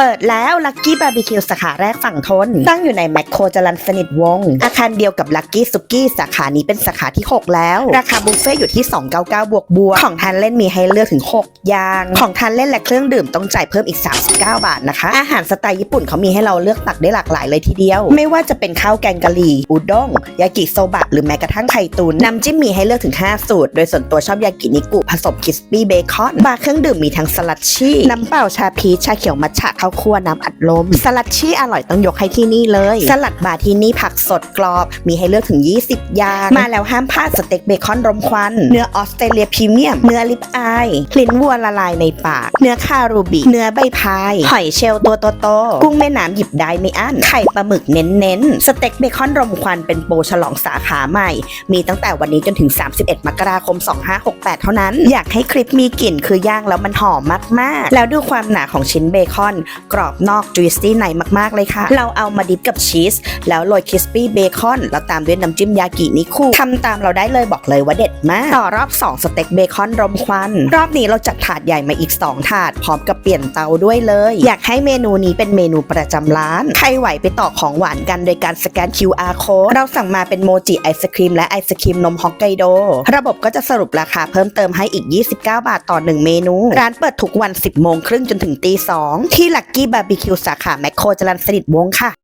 เปิดแล้วลั c กี้บาร์บีคิวสาขาแรกฝั่งทน ตั้งอยู่ในแมคโครจรันสนิทวง อาคารเดียวกับลั c กี้สุกี้สาขานี้เป็นสาขาที่ 6 แล้ว ราคาบุฟเฟ่ต์อยู่ที่ 299 บวกบวกของทานเล่นมีให้เลือกถึง 6 อย่าง ของทานเล่นและเครื่องดื่มต้องจ่ายเพิ่มอีก 39 บาทนะคะ อาหารสไตล์ญี่ปุ่นเขามีให้เราเลือกตักได้หลากหลายเลยทีเดียว ไม่ว่าจะเป็นข้าวแกงกะหรี่อุด้งยากิโซบะหรือแม้กระทั่งไข่ตุนน้ำจิ้มมีให้เลือกถึง 5 สูตร โดยส่วนตัวชอบยากินิกุผสมคิสปี้เบคอนบาร์เครื่องดื่มมีทั้งสลัดชี่น้ำเปล่าชาพีชชาเขียวมัทฉะข้าวคั่วน้ำอัดลม สลัดชี่อร่อยต้องยกให้ที่นี่เลย สลัดบาร์ที่นี่ผักสดกรอบ มีให้เลือกถึง 20 อย่าง มาแล้วห้ามพลาดสเต็กเบคอนรมควัน เนื้อออสเตรเลียพรีเมียม เนื้อลิปอายลิ้นวัวละลายในปาก เนื้อคารูบิ เนื้อใบพาย หอยเชลล์ตัวโตๆกุ้งแม่น้ำหยิบได้ไม่อั้น ไข่ปลาหมึกเน้นๆ สเต็กเบคอนรมควันเป็นโปรฉลองสาขาใหม่ มีตั้งแต่วันนี้จนถึง 31 มกราคม 2568 เท่านั้น อยากให้คลิปมีกลิ่นคือย่างแล้วมันหอมมากๆ แล้วดูความหนาของชิ้นเบคอนกรอบนอกจุยซี่ในมากๆเลยค่ะ เราเอามาดิปกับชีส แล้วโรยคริสปี้เบคอน แล้วตามด้วยน้ำจิ้มยากินิคุทำตามเราได้เลยบอกเลยว่าเด็ดมาก ต่อรอบ 2 สเต็กเบคอนรมควัน รอบนี้เราจัดถาดใหญ่มาอีก 2 ถาด พร้อมกับเปลี่ยนเตาด้วยเลย อยากให้เมนูนี้เป็นเมนูประจำร้าน ใครไหวไปต่อของหวานกันโดยการสแกน QR code เราสั่งมาเป็นโมจิไอศครีมและไอศครีมนมฮอกไกโด ระบบก็จะสรุปราคาเพิ่มเติมให้อีก 29 บาทต่อ 1 เมนู ร้านเปิดทุกวัน 10 โมงครึ่งจนถึงตี2ที่ลักกี้บาร์บีคิวสาขาแมคโครจรันสนิทวงค่ะ